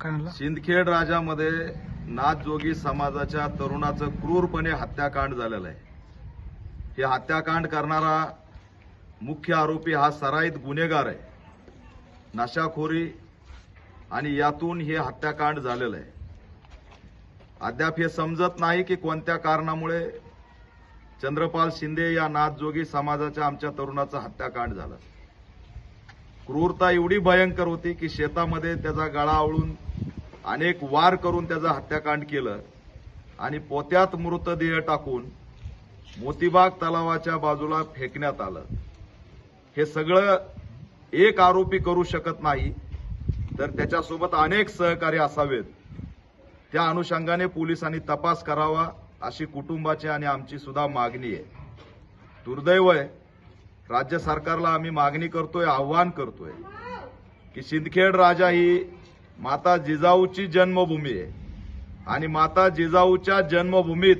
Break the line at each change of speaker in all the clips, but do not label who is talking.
काय
सिंदखेड राजामध्ये नाथजोगी समाजाच्या तरुणाचं क्रूरपणे हत्याकांड झालेलं आहे. हे हत्याकांड करणारा मुख्य आरोपी हा सराईत गुन्हेगार आहे. नशाखोरी आणि यातून हे हत्याकांड झालेलं आहे. अद्याप हे समजत नाही की कोणत्या कारणामुळे चंद्रपाल शिंदे या नाथजोगी समाजाच्या आमच्या तरुणाचं हत्याकांड झालं. क्रूरता एवढी भयंकर होती की शेतामध्ये त्याचा गळा आवळून अनेक वार करून त्याचं हत्याकांड केलं आणि पोत्यात मृतदेह टाकून मोतीबाग तलावाच्या बाजूला फेकण्यात आलं. हे सगळं एक आरोपी करू शकत नाही तर त्याच्यासोबत अनेक सहकारी असावेत. त्या अनुषंगाने पोलिसांनी तपास करावा अशी कुटुंबाची आणि आमची सुद्धा मागणी आहे. दुर्दैव आहे राज्य सरकारला आम्ही मागणी करतोय आव्हान करतोय की सिंदखेड राजा ही माता जिजाऊची जन्मभूमी आहे. आणि माता जिजाऊच्या जन्मभूमीत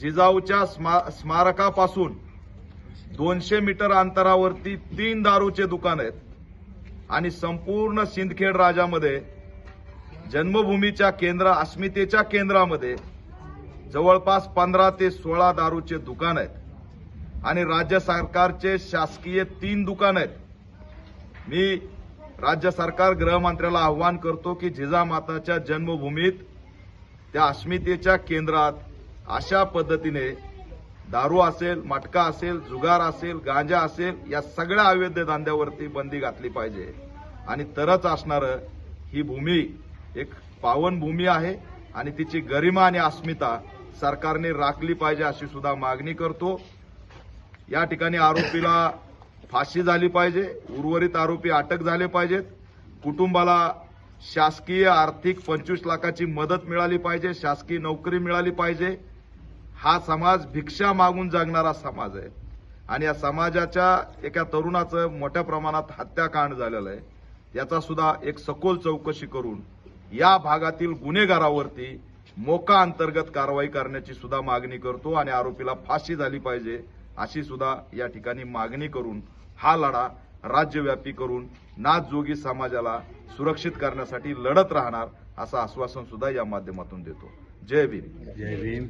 जिजाऊच्या स्मा स्मारकापासून दोनशे मीटर अंतरावरती तीन दारूचे दुकान आहेत. आणि संपूर्ण सिंदखेड राजामध्ये जन्मभूमीच्या केंद्र अस्मितेच्या केंद्रामध्ये जवळपास पंधरा ते सोळा दारूचे दुकान आहेत. आणि राज्य सरकारचे शासकीय तीन दुकान आहेत. मी राज्य सरकार गृहमंत्र्याला आव्हान करतो की जिजामाताच्या जन्मभूमीत त्या अस्मितेच्या केंद्रात अशा पद्धतीने दारू असेल मटका असेल जुगार असेल गांजा असेल या सगळ्या अवैध धंद्यावरती बंदी घातली पाहिजे. आणि तरच असणारं ही भूमी एक पावन भूमी आहे आणि तिची गरिमा आणि अस्मिता सरकारने राखली पाहिजे अशी सुद्धा मागणी करतो. या ठिकाणी आरोपीला फाशी झाली पाहिजे उर्वरित आरोपी अटक झाले पाहिजेत. कुटुंबाला शासकीय आर्थिक पंचवीस लाखाची मदत मिळाली पाहिजे शासकीय नोकरी मिळाली पाहिजे. हा समाज भिक्षा मागून जगणारा समाज आहे. आणि या समाजाच्या एका तरुणाचं मोठ्या प्रमाणात हत्याकांड झालेलं आहे. याचा सुद्धा एक सखोल चौकशी करून या भागातील गुन्हेगारावरती मोका अंतर्गत कारवाई करण्याची सुद्धा मागणी करतो आणि आरोपीला फाशी झाली पाहिजे. अशी सुद्धा या ठिकाणी मागणी करून हा लढा राज्यव्यापी करून नाथजोगी समाजाला सुरक्षित करण्यासाठी लढत राहणार असं आश्वासन सुद्धा या माध्यमातून देतो. जय भीम.
जय भीम.